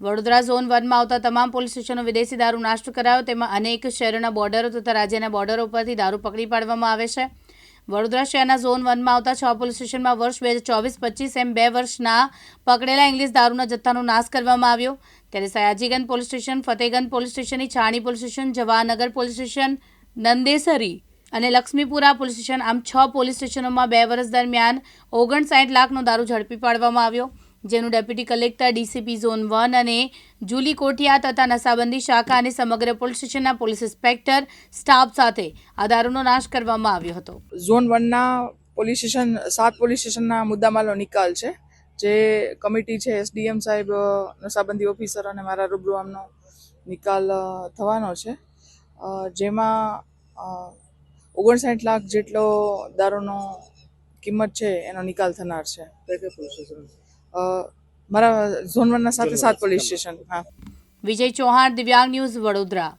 Vadodara zone વનમાં આવતા તમામ પોલીસ સ્ટેશનો વિદેશી દારૂ નાશ કરાયો. તેમાં અનેક શહેરોના બોર્ડરો તથા રાજ્યના બોર્ડરો પરથી દારૂ પકડી પાડવામાં આવે છે. વડોદરા શહેરના ઝોન વનમાં આવતા છ પોલીસ સ્ટેશનમાં વર્ષ બે હજાર ચોવીસ પચીસ એમ બે વર્ષના પકડેલા ઇંગ્લિશ દારૂના જથ્થાનો નાશ કરવામાં આવ્યો. ત્યારે Sayajiganj police station, Fatehganj police સ્ટેશનની Chhani police station, Jawaharnagar police station, Nandesari અને લક્ષ્મીપુરા પોલીસ સ્ટેશન આમ છ પોલીસ સ્ટેશનોમાં બે વર્ષ દરમિયાન ઓગણસાઠ લાખનો દારૂ ઝડપી પાડવામાં આવ્યો. જેનું deputy collector DCP zone one અને જુલી કોઠિયા તથા નશાબંધી શાખા અને સમગ્ર પોલીસ સ્ટેશનના પોલીસ ઇન્સ્પેક્ટર સ્ટાફ સાથે આ દારૂનો નાશ કરવામાં આવ્યો હતો. ઝોન વનના પોલીસ સ્ટેશન સાત પોલીસ સ્ટેશનના મુદ્દામાલનો નિકાલ છે જે કમિટી છે એસડીએમ સાહેબ નશાબંધી ઓફિસર અને મારા રૂબરૂ આમનો નિકાલ થવાનો છે. જેમાં ઓગણસાઠ લાખ જેટલો દારૂનો કિંમત છે એનો નિકાલ થનાર છે. મારા ઝોન વનના સાથે સાત પોલીસ સ્ટેશન હા. વિજય ચૌહાણ દિવ્યાંગ ન્યૂઝ વડોદરા.